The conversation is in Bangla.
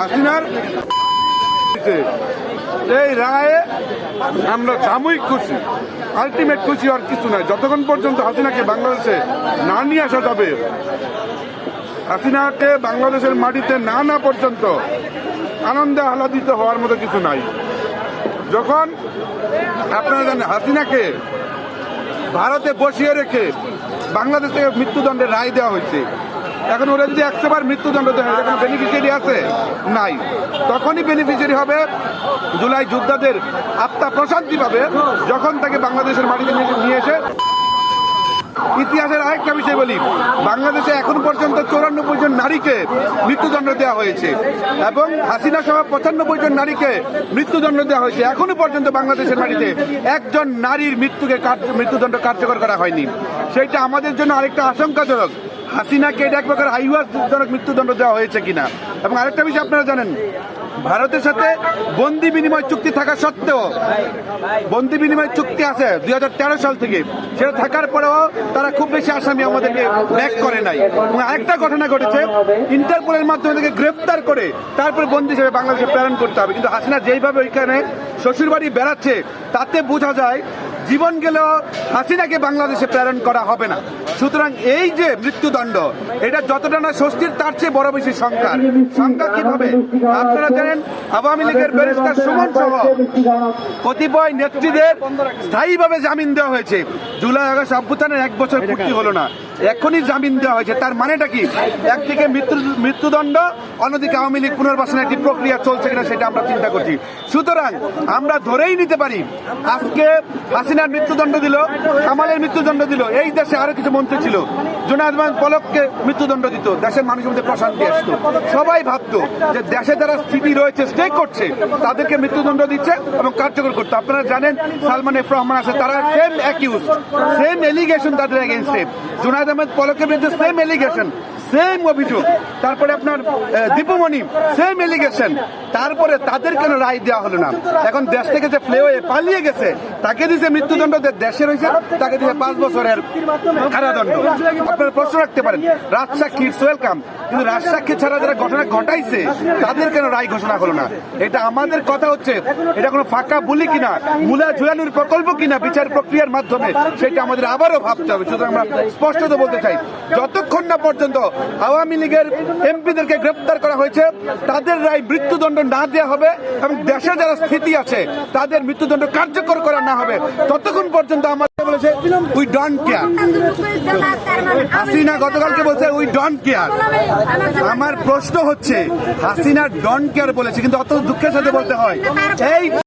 হাসিনার এই রায়ে আমরা সাময়িক খুশি আলটিমেট খুশি আর কিছু নাই। যতক্ষণ পর্যন্ত হাসিনাকে বাংলাদেশে না নিয়ে আসা যাবে, হাসিনাকে বাংলাদেশের মাটিতে না না পর্যন্ত আনন্দে আহ্লাদিত হওয়ার মতো কিছু নাই। যখন আপনারা জানেন, হাসিনাকে ভারতে বসিয়ে রেখে বাংলাদেশ থেকে মৃত্যুদণ্ডের রায় দেওয়া হয়েছে এখন ওরা যদি একশো বার মৃত্যুদণ্ড দেয় এটা কোনো বেনিফিশিয়ারি আছে? নাই। তখনই বেনিফিশিয়ারি হবে জুলাই যোদ্ধাদের আত্মা প্রশান্তি পাবে যখন তাকে বাংলাদেশের মাটিতে নিয়ে- এসে ইতিহাসের আরেকটা বিষয় বলি, বাংলাদেশে এখন পর্যন্ত চৌরানব্বই জন নারীকে মৃত্যুদণ্ড দেওয়া হয়েছে এবং হাসিনা সহ পঁচানব্বই জন নারীকে মৃত্যুদণ্ড দেওয়া হয়েছে। এখনও পর্যন্ত বাংলাদেশের মাটিতে একজন নারীর মৃত্যুকে মৃত্যুদণ্ড কার্যকর করা হয়নি। সেইটা আমাদের জন্য আরেকটা আশঙ্কাজনক। হাসিনাকে এটা এক প্রকার হাইওয়াজনক মৃত্যুদণ্ড দেওয়া হয়েছে কিনা? এবং আরেকটা বিষয় আপনারা জানেন, ভারতের সাথে বন্দি বিনিময় চুক্তি থাকা সত্ত্বেও, বন্দি বিনিময় চুক্তি আছে দু হাজার তেরো সাল থেকে। সেটা থাকার পরেও তারা খুব বেশি আসামি আমাদেরকে ব্যাক করে নাই। এবং আরেকটা ঘটনা ঘটেছে, ইন্টারপোলের মাধ্যমে তাদেরকে গ্রেপ্তার করে তারপরে বন্দি হিসেবে বাংলাদেশে প্রেরণ করতে হবে। কিন্তু হাসিনা যেইভাবে ওইখানে শ্বশুরবাড়ি বেড়াচ্ছে, তাতে বোঝা যায় জীবন গেলেও হাসিনাকে বাংলাদেশে প্রেরণ করা হবে না। সুতরাং এই যে মৃত্যুদণ্ড, এটা যতটা না স্বস্তির, তার চেয়ে বড় বেশি সংখ্যা সংখ্যা কীভাবে? আপনারা জানেন, আওয়ামী লীগের ব্যারিস্টার সুমন সহ কতিপয় নেত্রীদের স্থায়ীভাবে জামিন দেওয়া হয়েছে। জুলাই আগস্ট অভ্যুত্থানের এক বছর পূর্তি হলো না। এখনই জামিন দেওয়া হয়েছে। তার মানেটা কি? একদিকে মৃত্যু, মৃত্যুদণ্ড, অন্যদিকে আওয়ামী লীগ পুনর্বাসনের একটি প্রক্রিয়া চলছে কিনা সেটা আমরা চিন্তা করছি। সুতরাং আমরা ধরেই নিতে পারি, আজকে হাসিনার মৃত্যুদণ্ড দিল, কামালের মৃত্যুদণ্ড দিল, এই দেশে আরও কিছু মন্ত্রী ছিল। জোনায়দমান পলককে মৃত্যুদণ্ড দিত। দেশের মানুষের মধ্যে প্রশান্তি আসতো। সবাই ভাবতো যে দেশে যারা স্থিতি রয়েছে স্টে করছে, তাদেরকে মৃত্যুদণ্ড দিচ্ছে এবং কার্যকর করতো। আপনারা জানেন, সালমান এফ রহমান আছে, তারা সেম অ্যাকিউজ সেম এলিগেশন তাদের এগেনস্টে জুনায়দ আহমেদ পলকের বিরুদ্ধে সেম এলিগেশন সেম অভিযোগ। তারপরে আপনার দীপুমণি সেম এলিগেশন তারপরে তাদের কেন রায় দেওয়া হলো না? এখন দেশ থেকে যে ফ্লে হয়ে পালিয়ে গেছে, তাকে দিয়েছে মৃত্যুদণ্ড যে দেশে রয়েছে তাকে দিয়েছে পাঁচ বছরের কারাদণ্ড। আপনারা প্রশ্ন রাখতে পারেন রাজশাহ কিডস ওয়েলকাম কিন্তু রাজসাক্ষী ছাড়া যারা ঘটনা ঘটাইছে তাদের কেন রায় ঘোষণা হলো না? এটা আমাদের কথা হচ্ছে এটা কোনো ফাঁকা বলি কিনা মূলা ঝুলানোর প্রকল্প কিনা বিচার প্রক্রিয়ার মাধ্যমে সেটা আমাদের আবারও ভাবতে হবে। সুতরাং আমরা স্পষ্টত বলতে চাই যতক্ষণ না পর্যন্ত আওয়ামী লীগের এমপিদেরকে গ্রেফতার করা হয়েছে তাদের রায় মৃত্যুদণ্ড না দেওয়া হবে এবং দেশে যারা স্থিতি আছে তাদের মৃত্যুদণ্ড কার্যকর করা না হবে। ততক্ষণ পর্যন্ত আমাদের বলেছে উই ডোন্ট কেয়ার হাসিনা গতকালকে বলছে উই ডোন্ট কেয়ার আমার প্রশ্ন হচ্ছে হাসিনা ডন কেয়ার বলেছে কিন্তু অত দুঃখের সাথে বলতে হয়। এই